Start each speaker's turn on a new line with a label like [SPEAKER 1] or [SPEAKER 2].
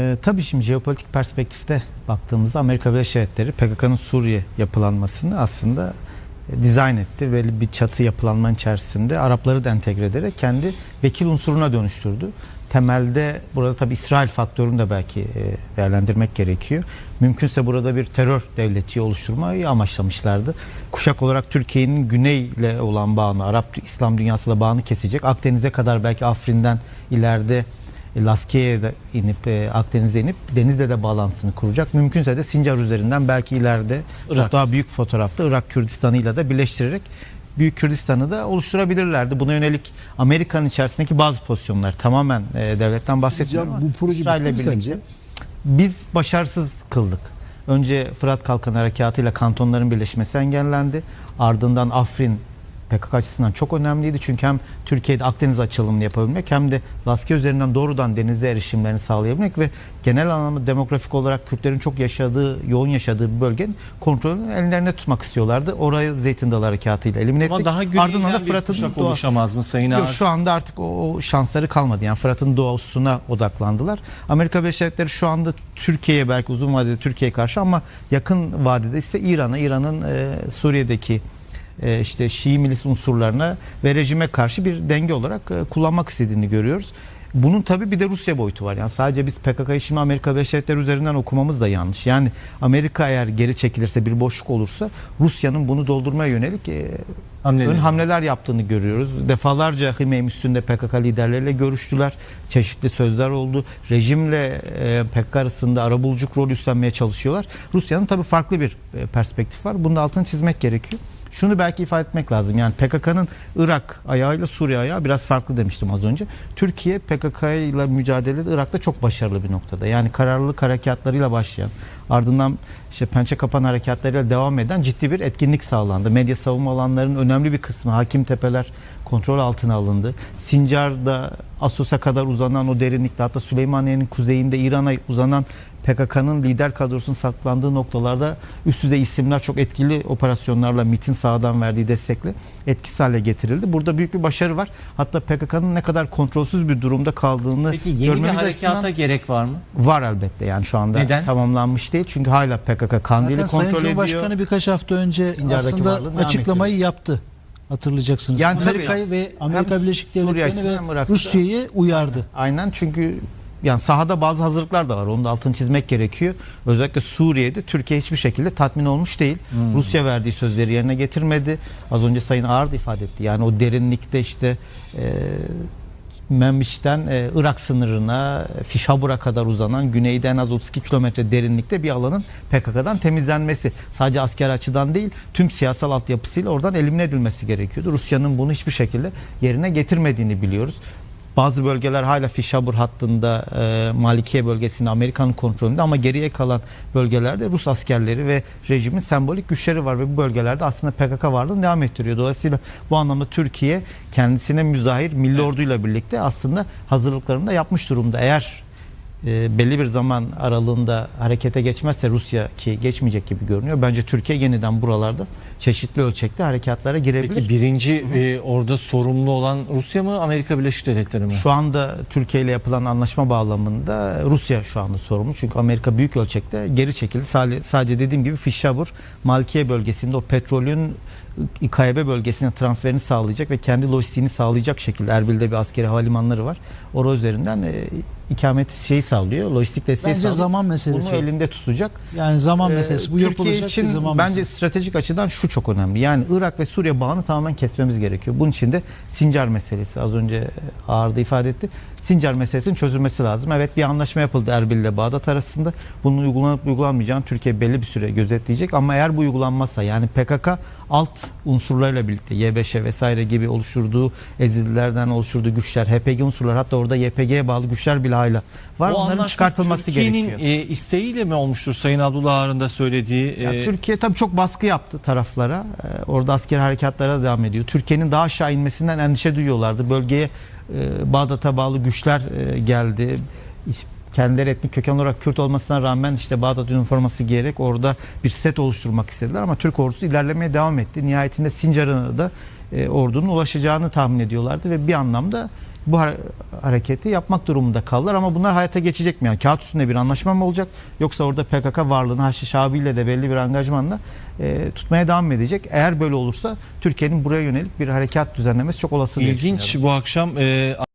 [SPEAKER 1] Ee, tabii şimdi jeopolitik perspektifte baktığımızda Amerika Birleşik Devletleri PKK'nın Suriye yapılanmasını aslında e, dizayn etti. Böyle bir çatı yapılanmanın içerisinde Arapları da entegre ederek kendi vekil unsuruna dönüştürdü. Temelde burada tabii İsrail faktörünü de belki e, değerlendirmek gerekiyor. Mümkünse burada bir terör devletçiyi oluşturmayı amaçlamışlardı. Kuşak olarak Türkiye'nin güneyle olan bağını, Arap İslam dünyasıyla bağını kesecek. Akdeniz'e kadar belki Afrin'den ileride e, Laskiye'ye de inip e, Akdeniz'e inip denizle de bağlantısını kuracak. Mümkünse de Sincar üzerinden belki ileride
[SPEAKER 2] Irak.
[SPEAKER 1] çok daha büyük fotoğrafta Irak Kürdistan'ıyla da birleştirerek Büyük Kürdistan'ı da oluşturabilirlerdi. Buna yönelik Amerika'nın içerisindeki bazı pozisyonlar tamamen e, devletten bahsetmiyorum.
[SPEAKER 3] Bu proje bitti mi sence?
[SPEAKER 1] Biz başarısız kıldık. Önce Fırat Kalkan Harekatı'yla kantonların birleşmesi engellendi. Ardından Afrin PKK açısından çok önemliydi. Çünkü hem Türkiye'de Akdeniz açılımını yapabilmek hem de Laskiye üzerinden doğrudan denize erişimlerini sağlayabilmek ve genel anlamda demografik olarak Kürtlerin çok yaşadığı, yoğun yaşadığı bir bölgenin kontrolünü ellerine tutmak istiyorlardı. Orayı Zeytin Dalı Harekatı elimin ettik.
[SPEAKER 2] Ama daha
[SPEAKER 1] Ardından da Fırat'ın doğa-
[SPEAKER 2] oluşamaz mı Sayın
[SPEAKER 1] Yok, şu anda artık o, o şansları kalmadı. Yani Fırat'ın doğusuna odaklandılar. Amerika Birleşik Devletleri şu anda Türkiye'ye belki uzun vadede Türkiye'ye karşı ama yakın vadede ise İran'a, İran'ın e, Suriye'deki e, işte Şii milis unsurlarına ve rejime karşı bir denge olarak e, kullanmak istediğini görüyoruz. Bunun tabii bir de Rusya boyutu var. Yani sadece biz PKK'yı şimdi Amerika Birleşik Devletleri üzerinden okumamız da yanlış. Yani Amerika eğer geri çekilirse bir boşluk olursa Rusya'nın bunu doldurmaya yönelik e, ön hamleler yaptığını görüyoruz. Defalarca Himeyim üstünde PKK liderleriyle görüştüler. Çeşitli sözler oldu. Rejimle e, PKK arasında arabuluculuk rol üstlenmeye çalışıyorlar. Rusya'nın tabii farklı bir e, perspektif var. Bunu da altını çizmek gerekiyor. Şunu belki ifade etmek lazım. Yani PKK'nın Irak ayağıyla Suriye ayağı biraz farklı demiştim az önce. Türkiye PKK ile mücadelede Irak'ta çok başarılı bir noktada. Yani kararlılık harekatlarıyla başlayan ardından işte pençe kapan harekatlarıyla devam eden ciddi bir etkinlik sağlandı. Medya savunma alanlarının önemli bir kısmı Hakim Tepeler kontrol altına alındı. Sincar'da Assos'a kadar uzanan o derinlikte hatta Süleymaniye'nin kuzeyinde İran'a uzanan PKK'nın lider kadrosunun saklandığı noktalarda üst düzey isimler çok etkili operasyonlarla MIT'in sağdan verdiği destekle etkisiz hale getirildi. Burada büyük bir başarı var. Hatta PKK'nın ne kadar kontrolsüz bir durumda kaldığını
[SPEAKER 2] Peki yeni bir harekata
[SPEAKER 1] açısından
[SPEAKER 2] gerek var mı?
[SPEAKER 1] var elbette yani şu anda
[SPEAKER 2] Neden?
[SPEAKER 1] tamamlanmış değil. Çünkü hala PKK Kandil'i
[SPEAKER 3] Zaten Sayın
[SPEAKER 1] kontrol ediyor.
[SPEAKER 3] Cumhurbaşkanı birkaç hafta önce
[SPEAKER 1] Sincar'daki
[SPEAKER 3] aslında açıklamayı yaptı. Hatırlayacaksınız.
[SPEAKER 1] Yani tabii
[SPEAKER 3] Amerika'yı ve Amerika
[SPEAKER 1] hem
[SPEAKER 3] Birleşik Devletleri'ni ve Rusya'yı uyardı.
[SPEAKER 1] Aynen çünkü yani sahada bazı hazırlıklar da var. Onu da altını çizmek gerekiyor. Özellikle Suriye'de Türkiye hiçbir şekilde tatmin olmuş değil. Rusya verdiği sözleri yerine getirmedi. Az önce Sayın Ağır da ifade etti. Yani o derinlikte işte e, Menbiş'ten e, Irak sınırına Fişabur'a kadar uzanan güneyde en az 32 kilometre derinlikte bir alanın PKK'dan temizlenmesi. Sadece asker açıdan değil tüm siyasal altyapısıyla oradan elimine edilmesi gerekiyordu. Rusya'nın bunu hiçbir şekilde yerine getirmediğini biliyoruz. Bazı bölgeler hala Fişabur hattında e, Malikiye bölgesinde Amerika'nın kontrolünde ama geriye kalan bölgelerde Rus askerleri ve rejimin sembolik güçleri var ve bu bölgelerde aslında PKK varlığını devam ettiriyor. Dolayısıyla bu anlamda Türkiye kendisine müzahir milli orduyla birlikte aslında hazırlıklarını da yapmış durumda. Eğer e, belli bir zaman aralığında harekete geçmezse Rusya ki geçmeyecek gibi görünüyor. Bence Türkiye yeniden buralarda çeşitli ölçekte harekatlara girebilir.
[SPEAKER 2] Peki birinci e, orada sorumlu olan Rusya mı Amerika Birleşik Devletleri mi?
[SPEAKER 1] Şu anda Türkiye ile yapılan anlaşma bağlamında Rusya şu anda sorumlu. Çünkü Amerika büyük ölçekte geri çekildi. Sadece, dediğim gibi Fişabur, Malkiye bölgesinde o petrolün İKB bölgesine transferini sağlayacak ve kendi lojistiğini sağlayacak şekilde Erbil'de bir askeri havalimanları var. Orada üzerinden e, ikamet şeyi sağlıyor. Lojistik desteği
[SPEAKER 3] Bence
[SPEAKER 1] sağlıyor.
[SPEAKER 3] zaman
[SPEAKER 1] Bunu
[SPEAKER 3] meselesi.
[SPEAKER 1] elinde tutacak.
[SPEAKER 3] Yani zaman
[SPEAKER 1] Ee,
[SPEAKER 3] meselesi. Bu
[SPEAKER 1] Türkiye
[SPEAKER 3] yapılacak
[SPEAKER 1] için
[SPEAKER 3] bir zaman
[SPEAKER 1] bence
[SPEAKER 3] meselesi.
[SPEAKER 1] stratejik açıdan şu çok önemli. Yani Irak ve Suriye bağını tamamen kesmemiz gerekiyor. Bunun için de Sincar meselesi az önce Ağır'da ifade etti. Sincar meselesinin çözülmesi lazım. Evet bir anlaşma yapıldı Erbil ile Bağdat arasında. Bunun uygulanıp uygulanmayacağını Türkiye belli bir süre gözetleyecek. Ama eğer bu uygulanmazsa yani PKK alt unsurlarıyla birlikte YBŞ vesaire gibi oluşturduğu Ezililerden oluşturduğu güçler, HPG unsurlar hatta orada YPG'ye bağlı güçler bile hala var.
[SPEAKER 2] O anlaşma
[SPEAKER 1] çıkartılması
[SPEAKER 2] Türkiye'nin
[SPEAKER 1] gerekiyor.
[SPEAKER 2] e, isteğiyle mi olmuştur Sayın Abdullah Ağar'ın da söylediği?
[SPEAKER 1] Ya
[SPEAKER 2] e,
[SPEAKER 1] Türkiye tabii çok baskı yaptı taraflara. Ee, orada asker harekatlara devam ediyor. Türkiye'nin daha aşağı inmesinden endişe duyuyorlardı. Bölgeye e, Bağdat'a bağlı güçler e, geldi. Kendileri etnik köken olarak Kürt olmasına rağmen işte Bağdat üniforması giyerek orada bir set oluşturmak istediler ama Türk ordusu ilerlemeye devam etti. Nihayetinde Sincar'a da e, ordunun ulaşacağını tahmin ediyorlardı ve bir anlamda bu hare- hareketi yapmak durumunda kaldılar ama bunlar hayata geçecek mi? Yani kağıt üstünde bir anlaşma mı olacak yoksa orada PKK varlığını Haçlı Şabi ile de belli bir angajmanla e, tutmaya devam mı edecek? Eğer böyle olursa Türkiye'nin buraya yönelik bir harekat düzenlemesi çok olası diye
[SPEAKER 2] İlginç
[SPEAKER 1] düşünüyorum.
[SPEAKER 2] bu akşam e,